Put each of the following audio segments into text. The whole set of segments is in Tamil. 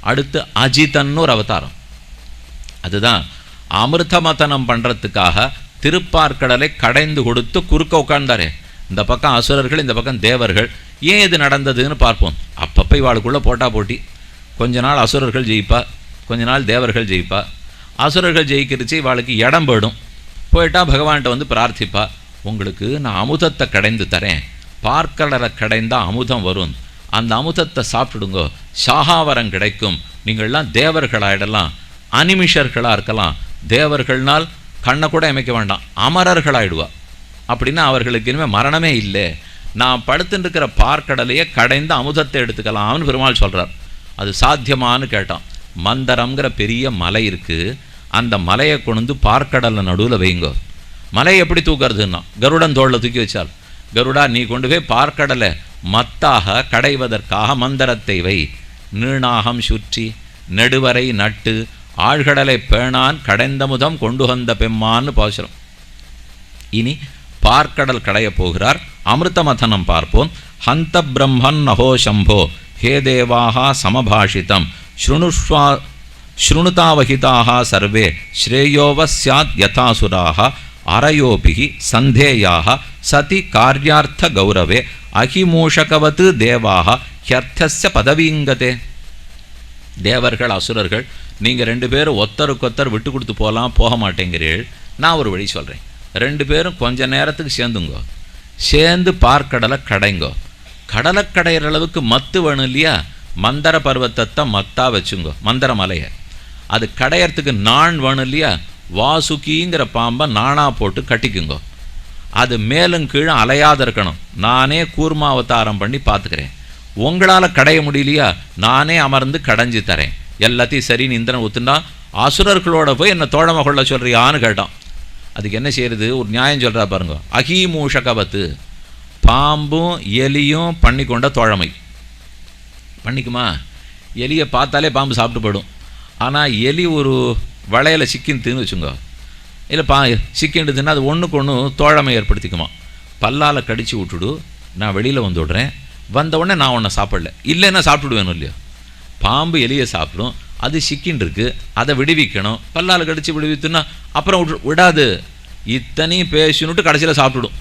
அடுத்து அஜிதன்னு ஒரு அவதாரம். அதுதான் அமிர்த மதனம் பண்ணுறதுக்காக திருப்பார்க்கடலை கடைந்து கொடுத்து குறுக்க உட்கார்ந்தாரே. இந்த பக்கம் அசுரர்கள் இந்த பக்கம் தேவர்கள் ஏன் இது நடந்ததுன்னு பார்ப்போம். அப்பப்போ இவாளுக்குள்ளே போட்டா போட்டி. கொஞ்ச நாள் அசுரர்கள் ஜெயிப்பா? கொஞ்ச நாள் தேவர்கள் ஜெயிப்பா? அசுரர்கள் ஜெயிக்கிறச்சு இவாளுக்கு இடம் போயிடும். போயிட்டா பகவான்கிட்ட வந்து பிரார்த்திப்பா. உங்களுக்கு நான் அமுதத்தை கடைந்து தரேன். பார்க்கடலை கடைந்தால் அமுதம் வரும். அந்த அமுதத்தை சாப்பிடுங்க. சாகாவரம் கிடைக்கும். நீங்கள்லாம் தேவர்களாயிடலாம். அனிமிஷர்களாக இருக்கலாம். தேவர்கள்னால் கண்ணை கூட அமைக்க வேண்டாம். அமரர்களாயிடுவா. அப்படின்னா அவர்களுக்கு இனிமேல் மரணமே இல்லை. நான் படுத்துட்டுருக்கிற பார்க்கடலையே கடைந்து அமுதத்தை எடுத்துக்கலாம்னு பெருமாள் சொல்கிறார் அது சாத்தியமான்னு கேட்டான். மந்தரம்ங்கிற பெரிய மலை இருக்குது அந்த மலையை கொண்டு பார்க்கடலை நடுவில் வைங்க. மலையை எப்படி தூக்குறதுன்னா கருடன் தோளில் தூக்கி வச்சால் கருடா நீ கொண்டு போய் பார்க்கடலை மத்தாக கடைவதற்காக மந்தரத்தை வை. நீணாகம் சுற்றி நெடுவரை நட்டு ஆழ்கடலை பேணான் கடைந்த முதம் கொண்டு வந்த பெம்மான்னு பாசுரம். இனி பார்க்கடல் கடையப் போகிறார். அமிர்தமதனம் பார்ப்போம். ஹந்த பிரம்மன் நகோ சம்போ. ஹே தேவாகா சமபாஷிதம். ஸ்ருணுஷ்வா ஸ்ருணுதாவகிதாக சர்வே. ஸ்ரேயோவ ஸ்யாத் யதாசுராக. அரயோபிகி சந்தேயாக சதி காரியார்த்த கௌரவே அகிமூஷகவத் தேவாக ஹியர்த்தஸ்ய பதவீங்கதே. தேவர்கள் அசுரர்கள் நீங்கள் ரெண்டு பேரும் ஒத்தருக்கொத்தர் விட்டு கொடுத்து போகலாம் போக மாட்டேங்கிறீர்கள். நான் ஒரு வழி சொல்கிறேன் ரெண்டு பேரும் கொஞ்ச நேரத்துக்கு சேர்ந்துங்கோ. சேர்ந்து பார்க்கடலை கடைங்கோ. கடலை கடையிற அளவுக்கு மத்து வேணும் இல்லையா? மந்தர பர்வத்தத்தை மத்தா வச்சுங்கோ. மந்தர மலையை. அது கடையறதுக்கு நான் வேணும் இல்லையா? வாசுகிங்கிற பாம்பை நானாக போட்டு கட்டிக்குங்கோ. அது மேலும் கீழே அலையாத இருக்கணும். நானே கூர்மாவதாரம் பண்ணி பார்த்துக்கிறேன். உங்களால் கடைய முடியலையா? நானே அமர்ந்து கடைஞ்சு தரேன். எல்லாத்தையும் சரின்னு இந்திரன் ஒத்துண்டா? அசுரர்களோட போய் என்னை தோழமை கொள்ள சொல்கிறியான்னு கேட்டான். அதுக்கு என்ன செய்யறது? ஒரு நியாயம் சொல்கிறா பாருங்க. அகீமூஷகவத்து பாம்பும் எலியும் பண்ணி கொண்ட தோழமை. பண்ணிக்குமா? எலியை பார்த்தாலே பாம்பு சாப்பிட்டு போயிடும். ஆனால் எலி ஒரு வளையலை சிக்கின்னு வச்சுங்க. இல்லை பா சிக்கின்றதுன்னா அது ஒன்றுக்கு ஒன்று தோழமை ஏற்படுத்திக்குமா. பல்லால் கடிச்சு விட்டுடு நான் வெளியில் வந்து விடுறேன். வந்தவுடனே நான் உன்னை சாப்பிடல. இல்லைன்னா சாப்பிட்டுடுவேணும் இல்லையா? பாம்பு எலியை சாப்பிடும் அது சிக்கின்றிருக்கு அதை விடுவிக்கணும். பல்லால் கடிச்சு விடுவித்துன்னா அப்புறம் விட்டு விடாது. இத்தனையும் பேசினுட்டு கடைசியில் சாப்பிட்டுடும்.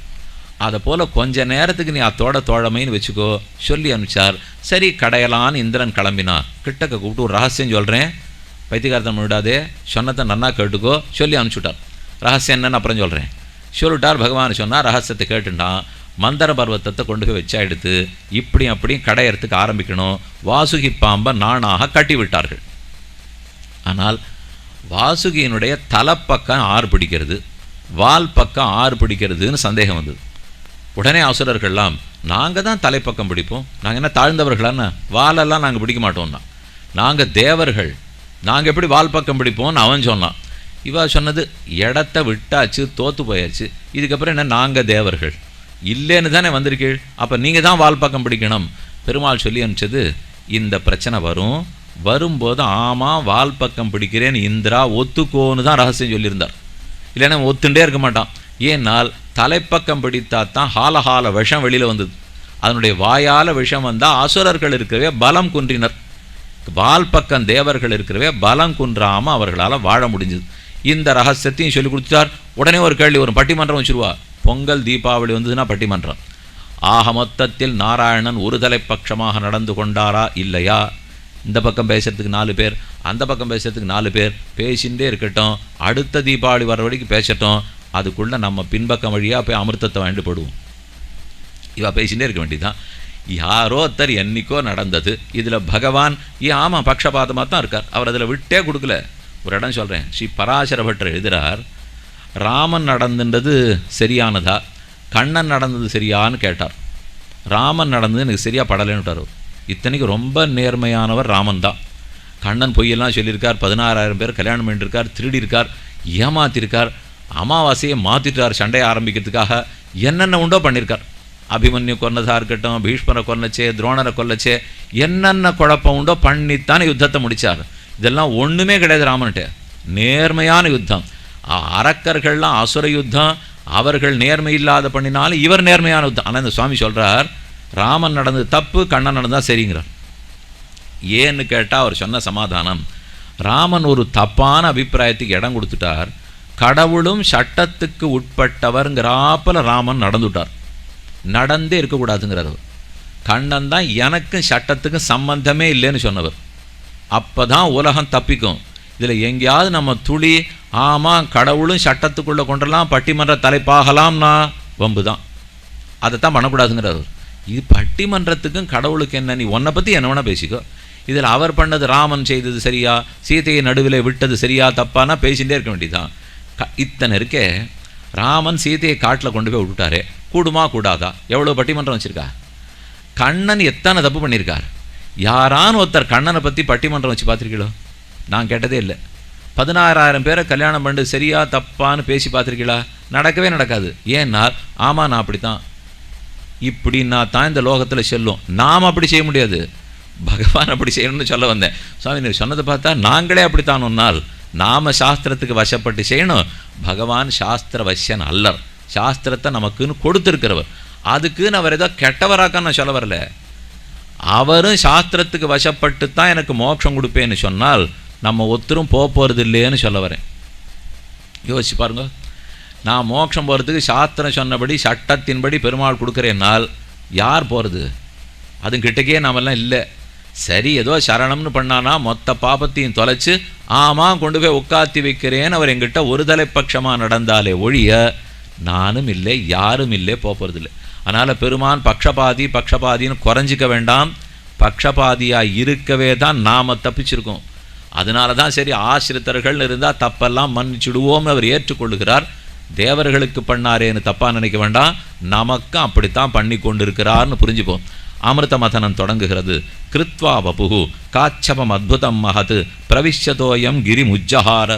அதை போல் கொஞ்ச நேரத்துக்கு நீ அத்தோட தோழமைன்னு வச்சுக்கோ சொல்லி அனுப்பிச்சார். சரி கடையலான்னு இந்திரன் கிளம்பினா கிட்டக்க கூப்பிட்டு ஒரு ரகசியம் சொல்கிறேன் பைத்தியகாரத்தம் விடாதே சொன்னதை நன்னா கேட்டுக்கோ சொல்லி அனுப்பிச்சுட்டார் ரகசியம் என்னன்னு அப்புறம் சொல்கிறேன் சொல்லிட்டார் பகவான் சொன்னால் ரகசியத்தை கேட்டுட்டான். மந்தர பர்வத்தத்தை கொண்டு போய் வச்சா எடுத்து இப்படி அப்படியும் கடையறதுக்கு ஆரம்பிக்கணும். வாசுகி பாம்பை நானாக கட்டிவிட்டார்கள். ஆனால் வாசுகியினுடைய தலைப்பக்கம் ஆறு பிடிக்கிறது. வால் பக்கம் ஆறு பிடிக்கிறதுன்னு சந்தேகம் வந்தது. உடனே அசுரர்கள்லாம் நாங்கள் தான் தலைப்பக்கம் பிடிப்போம். நாங்கள் என்ன தாழ்ந்தவர்களான்னு வாலெல்லாம் நாங்கள் பிடிக்க மாட்டோம்னா. நாங்கள் தேவர்கள் நாங்கள் எப்படி வால் பக்கம் பிடிப்போம்னு அவன் சொன்னான். இவா சொன்னது இடத்த விட்டாச்சு தோற்று போயாச்சு. இதுக்கப்புறம் என்ன நாங்கள் தேவர்கள். இல்லைன்னு தானே வந்திருக்கீள். அப்போ நீங்கள் தான் வால் பக்கம் பிடிக்கணும். பெருமாள் சொல்லி அனுப்பிச்சது இந்த பிரச்சனை வரும். வரும்போது ஆமாம் வால் பக்கம் பிடிக்கிறேன். இந்திரா ஒத்துக்கோன்னு தான் ரகசியம் சொல்லியிருந்தார். இல்லைன்னா ஒத்துண்டே இருக்க மாட்டான். ஏன்னால் தலைப்பக்கம் பிடித்தா தான் ஹாலஹால விஷம் வெளியில் வந்தது. அதனுடைய வாயால் விஷம் வந்தால் அசுரர்கள் இருக்கவே பலம் குன்றினர். பால் பக்கம் தேவர்கள் இருக்கிறவே பலம் குன்றாமல் அவர்களால் வாழ முடிஞ்சது. இந்த ரகசியத்தையும் சொல்லி கொடுத்தார் உடனே ஒரு கேள்வி வரும். பட்டிமன்றம் வச்சுருவா. பொங்கல் தீபாவளி வந்ததுன்னா பட்டிமன்றம். ஆக மொத்தத்தில் நாராயணன் ஒரு தலைப்பட்சமாக நடந்து கொண்டாரா? இல்லையா? இந்த பக்கம் பேசுறதுக்கு நாலு பேர். அந்த பக்கம் பேசுறதுக்கு நாலு பேர். பேசிகிட்டே இருக்கட்டும். அடுத்த தீபாவளி வர வரைக்கும் பேசட்டும். அதுக்குள்ளே நம்ம பின்பக்கம் வழியாக போய் அமிர்தத்தை வாங்கிட்டு போடுவோம். இவா பேசிகிட்டே இருக்க வேண்டியதுதான். யாரோ ஒருத்தர் என்னைக்கோ நடந்தது. இதில் பகவான் ஏ ஆமாம் பக்ஷபாதமாக தான் இருக்கார். அவர் அதில் விட்டே கொடுக்கல. ஒரு இடம் சொல்கிறேன் ஸ்ரீ பராசர பட்டர் எழுதுகிறார் ராமன் நடந்துன்றது சரியானதா? கண்ணன் நடந்தது சரியான்னு கேட்டார். ராமன் நடந்தது எனக்கு சரியாக படலைன்னு விட்டார் இத்தனைக்கு ரொம்ப நேர்மையானவர் ராமன் தான். கண்ணன் பொய்யெல்லாம் சொல்லியிருக்கார். பதினாறாயிரம் பேர் கல்யாணம் பண்ணியிருக்கார். திருடியிருக்கார். ஏமாத்திருக்கார் அமாவாசையை மாற்றிட்டார் சண்டையை ஆரம்பிக்கிறதுக்காக. என்னென்ன உண்டோ பண்ணியிருக்கார். அபிமன்யு கொன்னதாக இருக்கட்டும் பீஷ்மரை கொல்லச்சே துரோணரை கொல்லச்சே என்னென்ன குழப்பம் உண்டோ பண்ணித்தானே யுத்தத்தை முடித்தார் இதெல்லாம் ஒன்றுமே கிடையாது ராமன்கிட்ட. நேர்மையான யுத்தம். அரக்கர்கள்லாம் அசுர யுத்தம் அவர்கள் நேர்மை இல்லாத பண்ணினாலும் இவர் நேர்மையான யுத்தம். ஆனால் இந்த சுவாமி சொல்கிறார் ராமன் நடந்தது தப்பு கண்ணன் நடந்தால் சரிங்கிறார். ஏன்னு கேட்டால் அவர் சொன்ன சமாதானம் ராமன் ஒரு தப்பான அபிப்பிராயத்துக்கு இடம் கொடுத்துட்டார். கடவுளும் சட்டத்துக்கு உட்பட்டவர்ங்கிறாப்பில் ராமன் நடந்துட்டார். நடந்தே இருக்கக்கூடாதுங்கிறார் அவர் கண்ணன் தான் எனக்கும் சட்டத்துக்கும் சம்பந்தமே இல்லைன்னு சொன்னவர். அப்போ தான் உலகம் தப்பிக்கும். இதில் எங்கேயாவது நம்ம துளி ஆமாம் கடவுளும் சட்டத்துக்குள்ளே கொண்டலாம் பட்டிமன்ற தலைப்பாகலாம்னா வம்பு தான் அதைத்தான் பண்ணக்கூடாதுங்கிறார் அவர் இது பட்டிமன்றத்துக்கும் கடவுளுக்கு என்ன நீ உன்னை பற்றி என்ன வேணால் பேசிக்கோ. இதில் அவர் பண்ணது ராமன் செய்தது சரியா சீதையை நடுவில் விட்டது சரியா தப்பானா பேசிகிட்டே இருக்க வேண்டியதுதான். க இத்தனை இருக்கே ராமன் சீதையை காட்டில் கொண்டு போய் விட்டுட்டாரே. கூடுமா கூடாதா? எவ்வளோ பட்டிமன்றம் வச்சுருக்கா? கண்ணன் எத்தனை தப்பு பண்ணியிருக்கார் யாரான்னு ஒருத்தர் கண்ணனை பற்றி பட்டிமன்றம் வச்சு பார்த்துருக்கீங்களோ நான் கேட்டதே இல்லை. பதினாறாயிரம் பேரை கல்யாணம் பண்ணிட்டு சரியா தப்பான்னு பேசி பார்த்துருக்கீங்களா நடக்கவே நடக்காது. ஏன்னா ஆமாம் நான் அப்படித்தான். இப்படின்னா தான் இந்த லோகத்தில் செல்லும். நாம் அப்படி செய்ய முடியாது. பகவான் அப்படி செய்யணும்னு சொல்ல வந்தேன். சுவாமி நீ சொன்னதை பார்த்தா நாங்களே அப்படித்தான் ஒன்னால் நாம சாஸ்திரத்துக்கு வசப்பட்டு செய்யணும். பகவான் சாஸ்திர வசியன் அல்லர். சாஸ்திரத்தை நமக்குன்னு கொடுத்துருக்கிறவர். அதுக்குன்னு அவர் ஏதோ கெட்டவராக்க நான் சொல்ல வரல. அவரும் சாஸ்திரத்துக்கு வசப்பட்டு தான் எனக்கு மோட்சம் கொடுப்பேன்னு சொன்னால் நம்ம ஒத்தரும் போக போகிறது இல்லையேன்னு சொல்ல வரேன். யோசிச்சு பாருங்க. நான் மோட்சம் போகிறதுக்கு சாஸ்திரம் சொன்னபடி சட்டத்தின்படி பெருமாள் கொடுக்குறேன்னால் யார் போகிறது அதுவும் கிட்டக்கே நாமெல்லாம் இல்லை. சரி ஏதோ சரணம்னு பண்ணானா மொத்த பாபத்தையும் தொலைச்சு ஆமாம் கொண்டு போய் உட்காத்தி வைக்கிறேன்னு அவர் எங்கிட்ட ஒரு தலைப்பட்சமாக நடந்தாலே ஒழிய நானும் இல்லை யாரும் இல்லை போகிறதில்லை அதனால் பெருமான் பக்ஷபாதி பக்ஷபாதின்னு குறைஞ்சிக்க வேண்டாம். பக்ஷபாதியாக இருக்கவே தான் நாம் தப்பிச்சிருக்கோம். அதனால தான் சரி ஆசிரித்தர்கள் இருந்தால் தப்பெல்லாம் மன்னிச்சுடுவோம்னு அவர் ஏற்றுக்கொள்கிறார் தேவர்களுக்கு பண்ணாரேன்னு தப்பாக நினைக்க வேண்டாம். நமக்கும் அப்படித்தான் பண்ணி கொண்டிருக்கிறார்னு புரிஞ்சுப்போம். அமிர்த மதனம் தொடங்குகிறது. கிருத்வா வபுகு காச்சபம் அத்புதம் மகது பிரவிஷ்யதோயம் கிரி முஜ்ஜஹார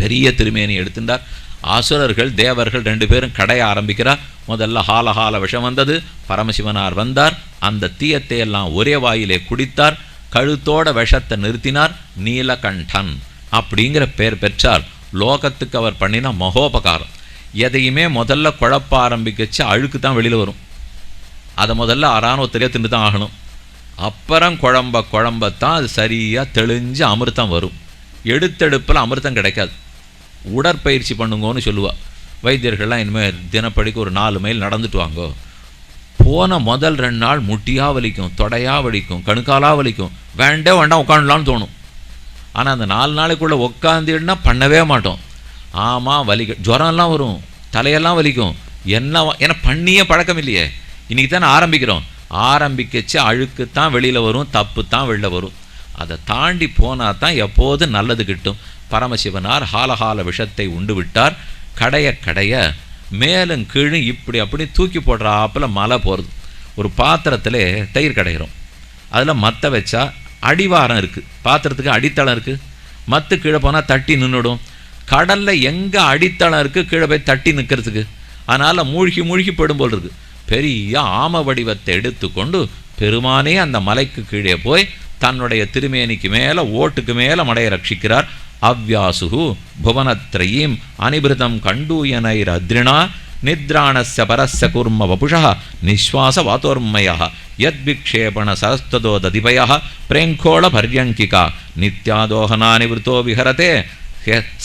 பெரிய திருமேனி எடுத்துட்டார் ஆசுரர்கள் தேவர்கள் ரெண்டு பேரும் கடைய ஆரம்பிக்கிறார். முதல்ல ஹாலஹால விஷம் வந்தது பரமசிவனார் வந்தார் அந்த தீயத்தை எல்லாம் ஒரே வாயிலே குடித்தார் கழுத்தோட விஷத்தை நிறுத்தினார் நீலகண்டன் அப்படிங்கிற பெயர் பெற்றார். லோகத்துக்கு அவர் பண்ணின மகோபகாரம். எதையுமே முதல்ல குழப்ப ஆரம்பிக்கச்சு அழுக்கு தான் வெளியில் வரும். அதை முதல்ல அராணுவத்திலே தின்னு தான் ஆகணும். அப்புறம் குழம்ப குழம்பத்தான் அது சரியாக தெளிஞ்சு அமிர்தம் வரும். எடுத்தெடுப்பில் அமிர்தம் கிடைக்காது. உடற்பயிற்சி பண்ணுங்கன்னு சொல்லுவாள் வைத்தியர்கள்லாம் இனிமேல் தினப்படிக்கு ஒரு நாலு மைல் நடந்துட்டு வாங்கோ போன முதல் ரெண்டு நாள் முட்டியாக வலிக்கும் தொடையாக வலிக்கும் கணுக்காலாக வலிக்கும். வேண்டே வேண்டாம் உட்காந்துலான்னு தோணும். ஆனால் அந்த நாலு நாளைக்குள்ளே உட்காந்துன்னா பண்ணவே மாட்டோம். ஆமாம் வலிக்க ஜுரம்லாம் வரும் தலையெல்லாம் வலிக்கும். என்ன ஏன்னா பண்ணியே பழக்கம் இல்லையே. இன்றைக்கி தானே ஆரம்பிக்கிறோம். ஆரம்பிக்கச்சு அழுக்கு தான் வெளியில் வரும் தப்பு தான் வெளில வரும். அதை தாண்டி போனால் தான் எப்போது நல்லது கிட்டும். பரமசிவனார் ஹாலஹால விஷத்தை உண்டு விட்டார் கடைய கடைய மேலும் கீழும் இப்படி அப்படி தூக்கி போடுறாப்புல மலை போகிறது ஒரு பாத்திரத்தில் தயிர் கடைகிறோம். அதில் மற்ற வச்சா அடிவாரம் இருக்குது பாத்திரத்துக்கு அடித்தளம் இருக்குது மத்து கீழே போனால் தட்டி நின்றுடும் கடலில் எங்கே அடித்தளம் இருக்குது கீழே போய் தட்டி நிற்கிறதுக்கு அதனால் மூழ்கி மூழ்கி போயிடும் போல் இருக்குது பெரிய ஆம வடிவத்தை எடுத்துக்கொண்டு பெருமானே அந்த மலைக்கு கீழே போய் தன்னுடைய திருமேனிக்கு மேலே ஓட்டுக்கு மேலே மடையை ரட்சிக்கிறார். அவ்யாசுகு புவனத்ரயீம் அனிபிருதம் கண்டூயனை ரத்ரிணா நித்ராணச பரச குர்ம வபுஷः நிஸ்வாச வாத்தோர்மயः யத்விக்ஷேபண சரஸ்ததோ ததிபயः பிரேங்கோள பர்யங்கிகா நித்யாதோகனா நிவృத்தோ விஹரதே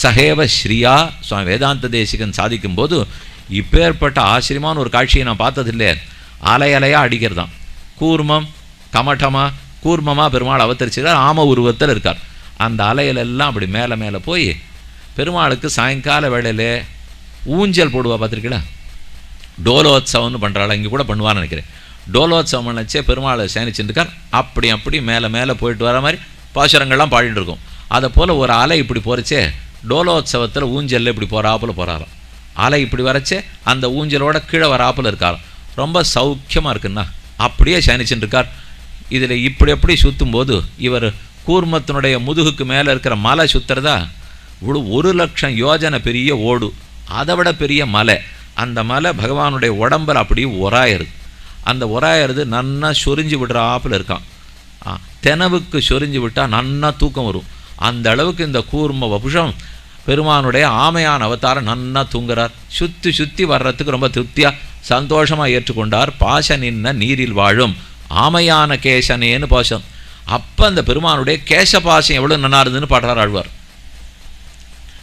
சஹேவ ஸ்ரீயா சுவாமி வேதாந்த தேசிகன் சாதிக்கும் போது இப்பேற்பட்ட ஆச்சரியமான ஒரு காட்சியை நான் பார்த்ததில்லை. அலை அலையாக அடிக்கிறதாம். கூர்மம் கமட்டமாக கூர்மமாக பெருமாள் அவதரிச்சுக்கிறார் ஆம உருவத்தில் இருக்கார். அந்த அலையிலெல்லாம் அப்படி மேலே மேலே போய் பெருமாளுக்கு சாயங்கால வேளையில் ஊஞ்சல் போடுவா பார்த்துருக்கீங்களா? டோலோத்சவம்னு பண்ணுறாள் இங்கே கூட பண்ணுவான்னு நினைக்கிறேன். டோலோத்சவம் நினச்சே பெருமாளை சேனிச்சுருக்கார் அப்படி அப்படி மேலே மேலே போயிட்டு வர மாதிரி பாசுரங்கள்லாம் பாடிட்டு இருக்கும். அதை போல் ஒரு அலை இப்படி போகிறச்சே டோலோத்சவத்தில் ஊஞ்சலில் இப்படி போகிறாப்புல போகிறாராம் அலை இப்படி வரச்சே அந்த ஊஞ்சலோட கீழே வராப்புல இருக்காராம். ரொம்ப சௌக்கியமாக இருக்குன்னா அப்படியே சேனிச்சுட்டு இருக்கார் இதில் இப்படி எப்படி சுற்றும் போது இவர் கூர்மத்தினுடைய முதுகுக்கு மேலே இருக்கிற மலை சுற்றுறதா ஒரு ஒரு லட்சம் யோஜனை பெரிய ஓடு. அதை விட பெரிய மலை. அந்த மலை பகவானுடைய உடம்பில் அப்படியே உராயிருது அந்த உராயிறது நன்னா சொரிஞ்சு விடுற ஆப்பில் இருக்கான் தெனவுக்கு சொரிஞ்சு விட்டால் நன்னா தூக்கம் வரும். அந்த அளவுக்கு இந்த கூர்ம வபுஷம் பெருமானுடைய ஆமையான அவதாரம் நன்னா தூங்குறார். சுற்றி சுற்றி வர்றதுக்கு ரொம்ப திருப்தியாக சந்தோஷமாக ஏற்றுக்கொண்டார். பாச நின்ன நீரில் வாழும். ஆமையான கேசனேன்னு பாசம். அப்போ அந்த பெருமானுடைய கேசபாசம் எவ்வளோ நன்னா இருந்ததுன்னு பாடுறார் ஆழ்வார்.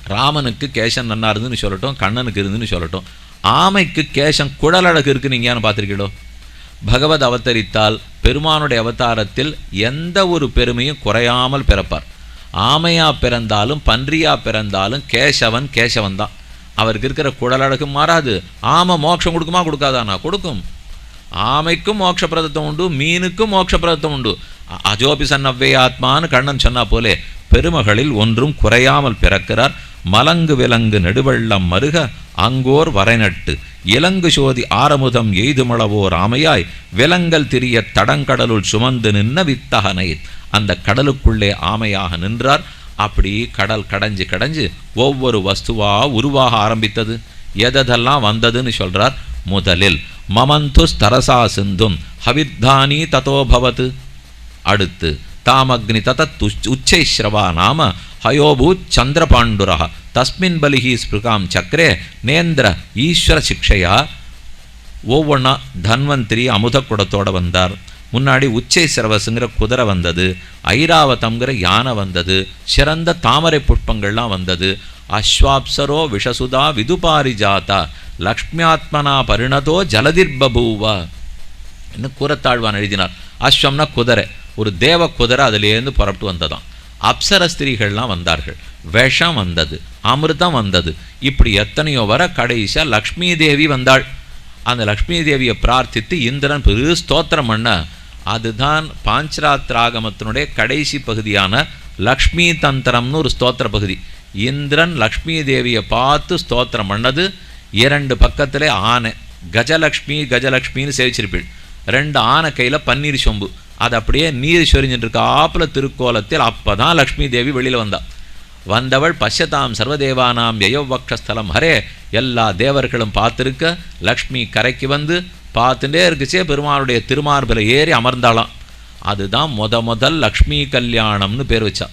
ராமனுக்கு கேசம் நன்னா இருந்துன்னு சொல்லட்டும் கண்ணனுக்கு இருந்துன்னு சொல்லட்டும். ஆமைக்கு கேசம் குழலழகு இருக்குன்னு இங்கேயானு பார்த்துருக்கீங்களோ? பகவத் அவதரித்தால் பெருமானுடைய அவதாரத்தில் எந்த ஒரு பெருமையும் குறையாமல் பிறப்பார். ஆமையா பிறந்தாலும் பன்றியா பிறந்தாலும் கேசவன் கேசவன் தான் அவருக்கு இருக்கிற குழலழகு மாறாது. ஆமை மோட்சம் கொடுக்குமா கொடுக்காதானா? கொடுக்கும். ஆமைக்கும் மோட்ச உண்டு மீனுக்கும் மோட்ச உண்டு. அஜோபி சன்னவ்வே ஆத்மான்னு கண்ணன் சொன்னா போலே பெருமகளில் ஒன்றும் குறையாமல் பிறக்கிறார். மலங்கு விலங்கு நெடுவெள்ளம் மருக அங்கோர் வரைநட்டு. இலங்கு சோதி ஆரமுதம் எய்துமளவோர் ஆமையாய் விலங்கல் திரிய தடங்கடலுள் சுமந்து நின்ன வித்தகனை அந்த கடலுக்குள்ளே ஆமையாக நின்றார். அப்படி கடல் கடைஞ்சு கடைஞ்சு ஒவ்வொரு வஸ்துவாக உருவாக ஆரம்பித்தது. எதெல்லாம் வந்ததுன்னு சொல்கிறார் முதலில் மமந்து ஸ்தரசா சிந்தும் ஹவித்தானி ததோ அடுத்து தாமக்னி ததத் உச்சைஸ்ரவா நாம ஹயோபூத் சந்திரபாண்டுரா. தஸ்மின் பலிஹி ஸ்பிருகாம் சக்கரே நேந்திர ஈஸ்வர சிக்ஷையா. ஒவ்வொன்றா தன்வந்திரி அமுத வந்தார். முன்னாடி உச்சை சிரவசுங்கிற குதிரை வந்தது ஐராவதம்ங்கிற யானை வந்தது சிறந்த தாமரை புஷ்பங்கள்லாம் வந்தது அஸ்வாப்சரோ விஷசுதா விதுபாரிஜாதா. லக்ஷ்மியாத்மனா பரிணதோ ஜலதிர்பபூவா. என்ன கூறத்தாழ்வான் எழுதினார். அஸ்வம்னா குதிரை. ஒரு தேவ குதிரை அதிலேருந்து புறப்பட்டு வந்ததாம். அப்சர ஸ்திரீகள்லாம் வந்தார்கள். விஷம் வந்தது. அமிர்தம் வந்தது. இப்படி எத்தனையோ வர கடைசியாக லக்ஷ்மி தேவி வந்தாள். அந்த லக்ஷ்மி தேவியை பிரார்த்தித்து இந்திரன் பெரு ஸ்தோத்திரம் பண்ண. அதுதான் பாஞ்சராத்திராகமத்தினுடைய கடைசி பகுதியான லக்ஷ்மி தந்திரம்னு ஒரு ஸ்தோத்திர பகுதி. இந்திரன் லக்ஷ்மி தேவியை பார்த்து ஸ்தோத்திரம் பண்ணது. இரண்டு பக்கத்திலே ஆனை. கஜலக்ஷ்மி கஜலக்ஷ்மின்னு சேவிச்சிருப்பீள். ரெண்டு ஆனை கையில் பன்னீர் சொம்பு. அது அப்படியே நீர் சொரிஞ்சின்றிருக்க ஆப்பில் திருக்கோலத்தில் அப்போ தான் லக்ஷ்மி தேவி வெளியில் வந்தாள் வந்தவள் பஷ்யதாம் சர்வதேவானாம் யயோவக்ஷஸ்தலம். ஹரே எல்லா தேவர்களும் பார்த்துருக்க லக்ஷ்மி கரைக்கு வந்து பார்த்துட்டே இருக்குச்சே பெருமாளுடைய திருமார்பில் ஏறி அமர்ந்தாளாம். அதுதான் முத முதல் லக்ஷ்மி கல்யாணம்னு பேர் வச்சா.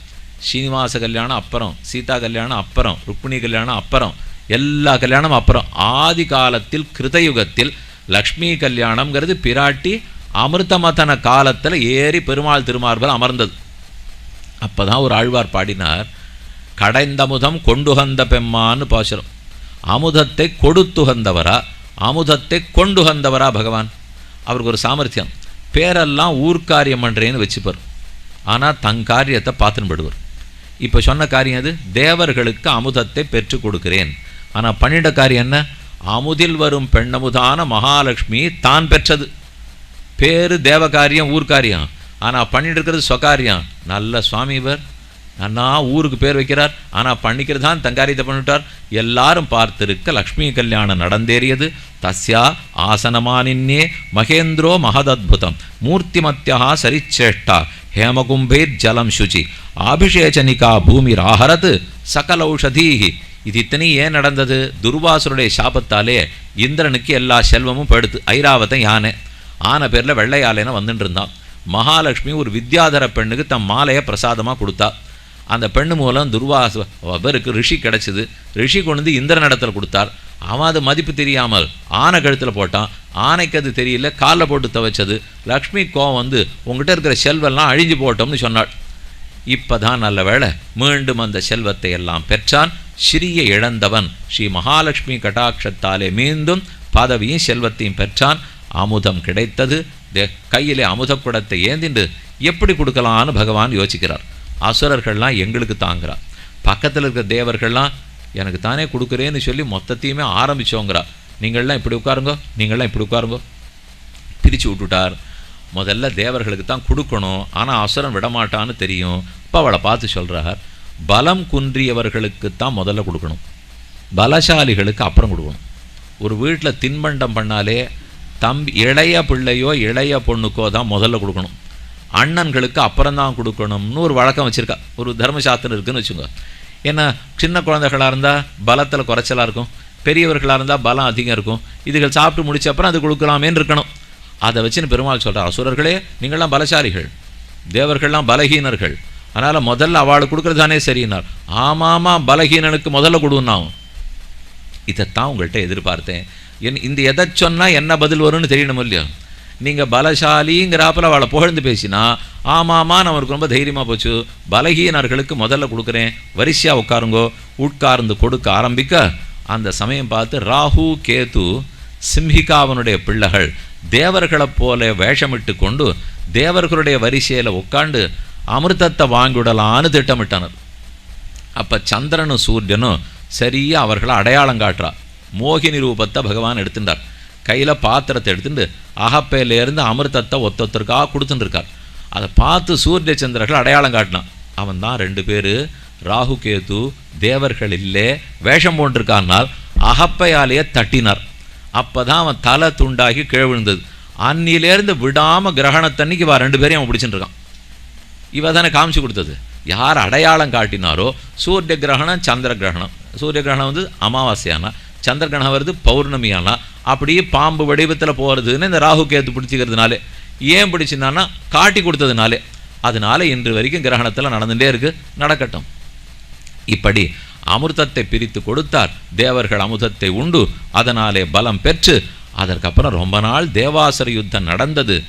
ஸ்ரீனிவாச கல்யாணம் அப்புறம் சீதா கல்யாணம் அப்புறம் ருக்மிணி கல்யாணம் அப்புறம் எல்லா கல்யாணம் அப்புறம். ஆதி காலத்தில் கிருதயுகத்தில் லக்ஷ்மி கல்யாணம்ங்கிறது பிராட்டி அமிர்தமதன காலத்தில் ஏறி பெருமாள் திருமார்பல் அமர்ந்தது. அப்போ தான் ஒரு ஆழ்வார் பாடினார் கடைந்தமுதம் கொண்டுகந்த பெம்மான்னு பாசுரம். அமுதத்தை கொடுத்துகந்தவரா அமுதத்தை கொண்டுகந்தவரா பகவான். அவருக்கு ஒரு சாமர்த்தியம். பேரெல்லாம் ஊர்க்காரியம் பண்ணுறேன்னு வச்சுப்பார். ஆனால் தன் காரியத்தை பார்த்துன்னு படுவார் இப்போ சொன்ன காரியம் அது தேவர்களுக்கு அமுதத்தை பெற்று கொடுக்கிறேன். ஆனால் பண்ணிட்ட காரியம் என்ன? அமுதில் வரும் பெண்ணமுதான மகாலட்சுமி தான் பெற்றது. பேரு தேவகாரியம் ஊர்க்காரியம் ஆனால் பண்ணிட்டு இருக்கிறது சொகாரியம் நல்ல சுவாமி இவர். அண்ணா ஊருக்கு பேர் வைக்கிறார். ஆனால் பண்ணிக்கிறது தான் தங்காரியத்தை பண்ணிவிட்டார் எல்லாரும் பார்த்திருக்க லக்ஷ்மி கல்யாணம் நடந்தேறியது. தஸ்யா ஆசனமானின்னே மகேந்திரோ மகதத்புதம். மூர்த்திமத்தியா சரிச்சேஷ்டா. ஹேமகும்பே ஜலம் சுச்சி ஆபிஷேச்சனிகா சகல சகலௌஷதீஹி. இது இத்தனையும் ஏன் நடந்தது? துர்வாசுருடைய சாபத்தாலே இந்திரனுக்கு எல்லா செல்வமும் படுத்து ஐராவதம் யானை. ஆன பேரில் வெள்ளை வந்துட்டு இருந்தான். மகாலட்சுமி ஒரு வித்யாதர பெண்ணுக்கு தம் மாலையை பிரசாதமாக கொடுத்தா. அந்த பெண்ணு மூலம் துர்வாச அவருக்கு ரிஷி கிடைச்சிது. ரிஷி கொண்டு வந்து இந்திரன் இடத்துல கொடுத்தார். அவன் அது மதிப்பு தெரியாமல் ஆனை கழுத்தில் போட்டான். ஆனைக்கு அது தெரியல காலில் போட்டு துவைச்சது. லக்ஷ்மி கோவம் வந்து உங்ககிட்ட இருக்கிற செல்வெல்லாம் அழிஞ்சு போட்டோம்னு சொன்னாள். இப்பதான் நல்ல வேளை மீண்டும் அந்த செல்வத்தை எல்லாம் பெற்றான். சிறிய இழந்தவன் ஸ்ரீ மகாலட்சுமி கட்டாட்சத்தாலே மீண்டும் பதவியும் செல்வத்தையும் பெற்றான். அமுதம் கிடைத்தது. தே- கையிலே அமுத குடத்தை ஏந்திண்டு எப்படி கொடுக்கலான்னு பகவான் யோசிக்கிறார். அசுரர்கள்லாம் எங்களுக்கு தாங்கிறா பக்கத்தில் இருக்கிற தேவர்கள்லாம் எனக்கு தானே கொடுக்குறேன்னு சொல்லி மொத்தத்தையுமே ஆரம்பித்தோங்கிறா நீங்கள்லாம் இப்படி உட்காருங்கோ நீங்கள்லாம் இப்படி உட்காருங்கோ. பிரித்து விட்டுட்டார். முதல்ல தேவர்களுக்கு தான் கொடுக்கணும். ஆனால் அசுரன் விடமாட்டான்னு தெரியும். இப்போ அவளை பார்த்து சொல்கிறார் பலம் குன்றியவர்களுக்கு தான் முதல்ல கொடுக்கணும். பலசாலிகளுக்கு அப்புறம் கொடுக்கணும். ஒரு வீட்டில் தின்பண்டம் பண்ணாலே தம்பி இளைய பிள்ளையோ இளைய பொண்ணுக்கோ தான் முதல்ல கொடுக்கணும். அண்ணன்களுக்கு அப்புறம் தான் கொடுக்கணும்னு ஒரு வழக்கம் வச்சுருக்கா. ஒரு தர்மசாஸ்திரம் இருக்குன்னு வச்சுக்கோங்க ஏன்னா சின்ன குழந்தைகளாக இருந்தால் பலத்தில் குறைச்சலாக இருக்கும். பெரியவர்களாக இருந்தால் பலம் அதிகம் இருக்கும். இதுகள் சாப்பிட்டு முடிச்ச அப்புறம் அது கொடுக்கலாமேன்னு இருக்கணும். அதை வச்சுன்னு பெருமாள் சொல்கிறார் அசுரர்களே நீங்களாம் பலசாலிகள். தேவர்கள்லாம் பலகீனர்கள். அதனால் முதல்ல அவளுக்கு கொடுக்குறது தானே சரின்னார். ஆமாமா பலகீனனுக்கு முதல்ல கொடுன்னாவும். இதைத்தான் உங்கள்கிட்ட எதிர்பார்த்தேன். என் இந்த எதை சொன்னால் என்ன பதில் வரும்னு தெரியணும் இல்லையா? நீங்கள் பலசாலிங்கிறாப்பில் அவளை புகழ்ந்து பேசினா ஆமாமா அவருக்கு ரொம்ப தைரியமாக போச்சு. பலகீனர்களுக்கு முதல்ல கொடுக்குறேன். வரிசையாக உட்காருங்கோ. உட்கார்ந்து கொடுக்க ஆரம்பிக்க. அந்த சமயம் பார்த்து ராகு கேது சிம்ஹிகாவனுடைய பிள்ளைகள் தேவர்களைப் போல வேஷமிட்டு கொண்டு தேவர்களுடைய வரிசையில் உட்காந்து அமிர்தத்தை வாங்கிவிடலான்னு திட்டமிட்டனர். அப்போ சந்திரனும் சூரியனும் சரியாக அவர்களை அடையாளம் காட்டுறா. மோகினி ரூபத்தை பகவான் எடுத்துட்டார். கையில் பாத்திரத்தை எடுத்துட்டு அகப்பையிலேருந்து அமிர்தத்தை ஒத்தொத்தருக்காக கொடுத்துட்டு இருக்கார். அதை பார்த்து சூரிய சந்திரர்கள் அடையாளம் காட்டினான். அவன் தான் ரெண்டு பேர் ராகு கேது தேவர்கள் இல்லை வேஷம் போன்றிருக்கான்னால் அகப்பையாலேயே தட்டினார். அப்போ தான் அவன் தலை துண்டாகி கீழே விழுந்தது. அன்னிலேருந்து விடாமல் கிரகணத்தன்னைக்கு வா ரெண்டு பேரையும் அவன் பிடிச்சிட்டு இருக்கான். இவ தானே காமிச்சு கொடுத்தது. யார் அடையாளம் காட்டினாரோ சூரிய கிரகணம் சந்திர கிரகணம். சூரிய கிரகணம் வந்து அமாவாசையானா? சந்திரகிரகணம் வருது வருது பௌர்ணமியானா? அப்படியே பாம்பு வடிவத்தில் போகிறதுன்னு இந்த ராகு கேத்து பிடிச்சிக்கிறதுனாலே. ஏன் பிடிச்சிருந்தான்னா காட்டி கொடுத்ததுனாலே. அதனால இன்று வரைக்கும் கிரகணத்தில் நடந்துகிட்டே இருக்கு நடக்கட்டும். இப்படி அமிர்தத்தை பிரித்து கொடுத்தார் தேவர்கள் அமுதத்தை உண்டு அதனாலே பலம் பெற்று அதற்கப்புறம் ரொம்ப நாள் தேவாசர யுத்தம் நடந்தது.